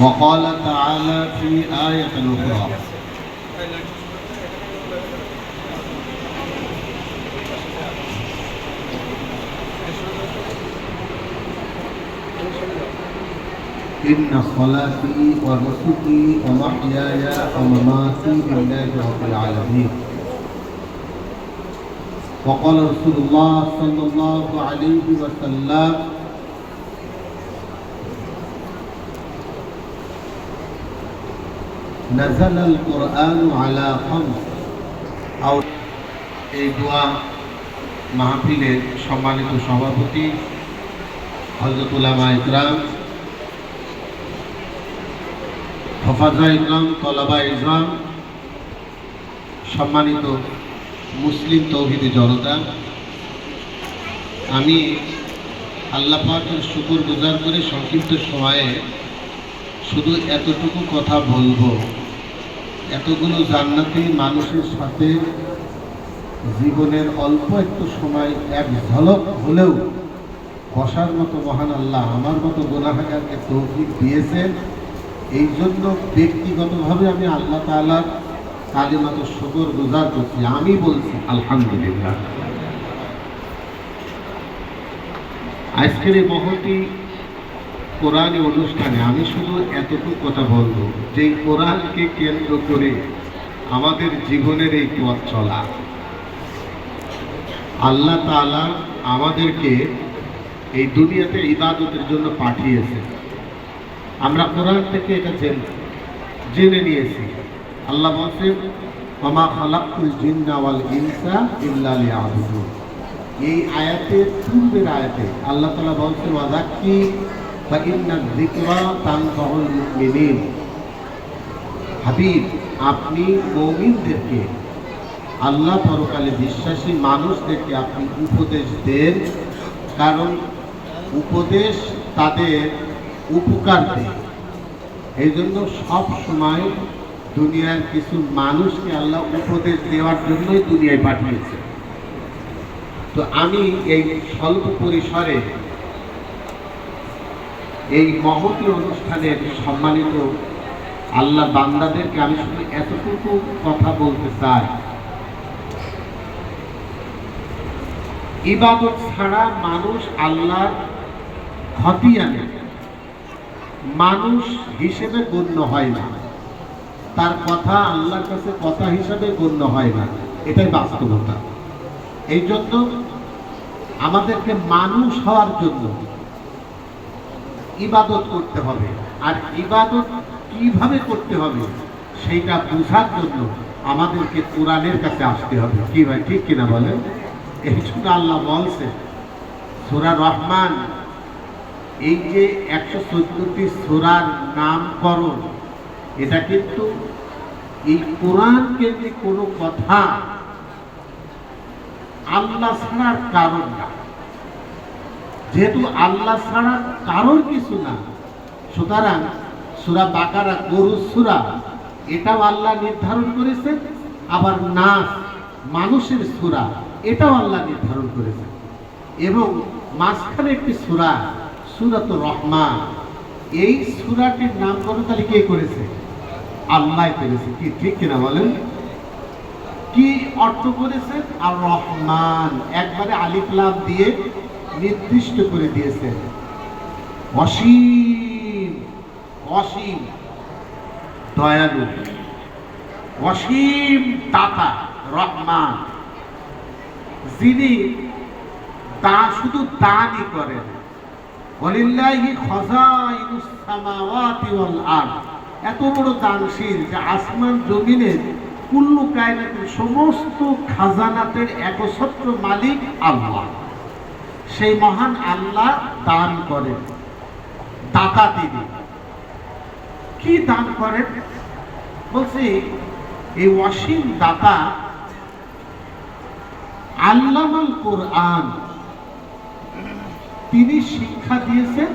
وقال تعالى في آية أخرى. إن صلاتي ونسكي ومحياي ومماتي لله رب العالمين. وقال رسول الله صلى الله عليه وسلم নাজাল আল কোরআন আলা আউট এই দোয়া মাহফিলের সম্মানিত সভাপতি হজরতুলামা ইকরাম, হফাজা ইকরাম, তলাবা ইকরাম, সম্মানিত মুসলিম তৌহিদি জনতা, আমি আল্লাহ পাকের শুকুর গুজার করে সংক্ষিপ্ত সময়ে শুধু এতটুকু কথা বলব। এতগুলো জান্নাতি মানুষের সাথে জীবনের অল্প একটু সময় এক ঝলক হলেও বসার মতো মহান আল্লাহ আমার মতো গোনাহাগারকে তৌফিক দিয়েছেন। এই জন্য ব্যক্তিগতভাবে আমি আল্লাহ তালার কালিমাত শুকর গুজার করছি। আমি বলছি, আলহামদুলিল্লাহ। আজকের এই মহতি কোরআন অনুষ্ঠানে আমি শুধু এতটুকু কথা বলব যে কোরআনকে কেন্দ্র করে আমাদের জীবনের এই পথ চলা। আল্লাহ তাআলা আমাদেরকে এই দুনিয়াতে ইবাদতের জন্য পাঠিয়েছে। আমরা কোরআন থেকে এটা জেনে জেনে নিয়েছি। আল্লাহ বলছেন মামা খালাকুল জিন্না ওয়াল ইনসা ইল্লা লিয়াবুদুন। এই আয়াতের পূর্বের আয়াতে আল্লাহ তালা বলছেন ওয়াজাক্কি হাবিব, আপনি মুমিনদেরকে, আল্লাহ পরকালে বিশ্বাসী মানুষদেরকে আপনি উপদেশ দেন। কারণ উপদেশ তাদের উপকার দেয়। এই জন্য সব সময় দুনিয়ার কিছু মানুষকে আল্লাহ উপদেশ দেওয়ার জন্যই দুনিয়ায় পাঠিয়েছে। তো আমি এই স্বল্প পরিসরে এই মহতি অনুষ্ঠানের সম্মানিত আল্লাহ বান্দাদেরকে আমি শুধু এতটুকু কথা বলতে চাই। ইবাদত ছাড়া মানুষ আল্লাহর ক্ষতি আনে মানুষ হিসেবে গণ্য হয় না। তার কথা আল্লাহর কাছে কথা হিসাবে গণ্য হয় না। এটাই বাস্তবতা। এই জন্য আমাদেরকে মানুষ হওয়ার জন্য ইবাদত করতে হবে। আর ইবাদত কীভাবে করতে হবে, সেইটা বোঝার জন্য আমাদেরকে কোরআনের কাছে আসতে হবে। কি ভাই, ঠিক কিনা বলেন? এই জন্য আল্লাহ বলছে, সুরা রহমান, এই যে একশো চোদ্দটি সোরার নামকরণ, এটা কিন্তু এই কোরআন কেন্দ্রিক কোনো কথা আল্লাহ ছাড়ার কারণ না। যেহেতু আল্লাহ ছাড়া কারোর কিছু না, সুতরাং সুরা বাকারা গরু সুরা, এটাও আল্লাহ নির্ধারণ করেছেন আবার নাচ মানুষের সুরা, এটাও আল্লাহ নির্ধারণ করেছেন এবং মাঝখানে একটি সুরা সুরাত রহমান, এই সুরাটির নামকরণ তাহলে কে করেছে? আল্লাহ করেছে। কি, ঠিক কিনা বলেন? কি অর্থ করেছেন আর রহমান, একবারে আলিফ লাভ দিয়ে নির্দিষ্ট করে দিয়েছেন অসীম অসীম দয়ালু অসীম দাতা, রহমান, যিনি তা শুধু দানই করেন। এত বড় দানশীল যে আসমান জমিনের কুল্লু কায়নাতের সমস্ত খাজানাতের একছত্র মালিক আল্লাহ। সেই মহান আল্লাহ দান করেন। দাতা তিনি কি দান করেন? বলছি, এই অসীম দাতা আল্লামাল কোরআন। তিনি শিক্ষা দিয়েছেন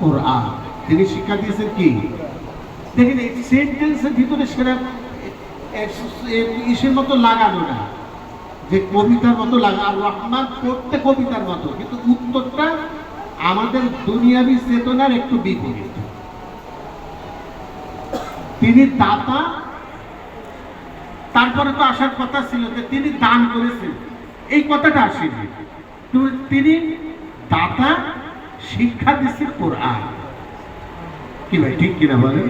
কোরআন। তিনি শিক্ষা দিয়েছেন কি? দেখেন, এই সেন্টেন্সের ভিতরে সেরা ইসের মতো লাগানো না। যে কবিতার মতো লাগা, আর রহমান পড়তে কবিতার মতো, কিন্তু উত্তরটা আমাদের দুনিয়াবি চেতনার একটু বিপরীত। তিনি দাতা, তারপরে তো আসার কথা ছিল যে তিনি দান করেছেন। এই কথাটা আসেনি। তিনি দাতা, শিক্ষা দিচ্ছে কোরআন। কি ভাই, ঠিক কিনা বলেন?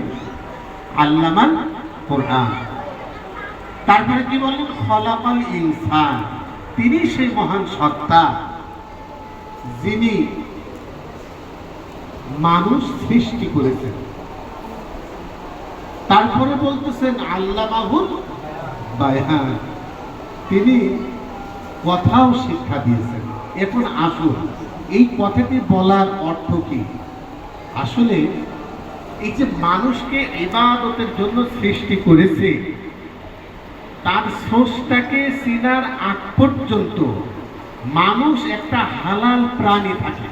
আল্লামান কোরআন। তারপরে কি বললেন? খলাকাল ইনসান। তিনি সেই মহান সত্তা যিনি মানুষ সৃষ্টি করেছেন। তারপরে বলতেছেন আল্লাহ মাহুল বায়ান। তিনি কথাও শিক্ষা দিয়েছেন। এখন আসুন, এই কথাটি বলার অর্থ কি? আসলে এই যে মানুষকে ইবাদতের জন্য সৃষ্টি করেছে তার স্রষ্টাকে চিনার আগ পর্যন্ত মানুষ একটা হালাল প্রাণী থাকে।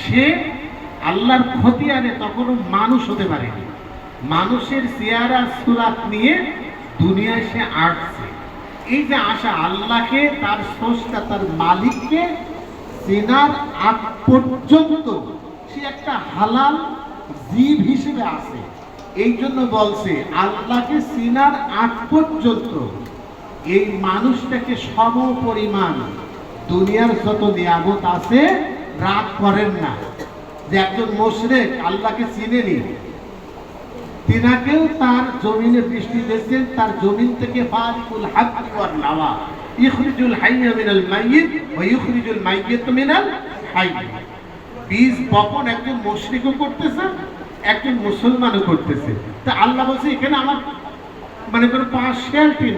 সে আল্লাহর আনে তখনও মানুষ হতে পারেনি। মানুষের চেয়ারা সুরাত নিয়ে দুনিয়ায় সে আসছে। এই যে আশা আল্লাহকে, তার স্রষ্টা, তার মালিককে চেনার আগ পর্যন্ত সে একটা হালাল জীব হিসেবে আছে। এই জন্য বলছে, আল্লাহকে চিনার আগ পর্যন্ত এই মানুষটাকে সম পরিমাণ দুনিয়ার যত নিয়ামত আছে, রাগ করেন না। যে একজন মোশরেক, আল্লাহকে চিনেনি। তিনাকেও তার জমিনে বৃষ্টি দিয়েছেন, তার জমিন থেকে ফারিকুল হাক্কি ওয়ান নাওয়া। ইখরিজুল হাইয়া মিনাল মাইয়িত ওয়া ইখরিজুল মাইয়িত মিনাল হাইয়। বীজ বপন একজন মুশরিকও করতেছে একজন মুসলমানও করতেছে। তা আল্লাহ বলছে এখানে আমার মানে কোনো পার্সিয়ালিটি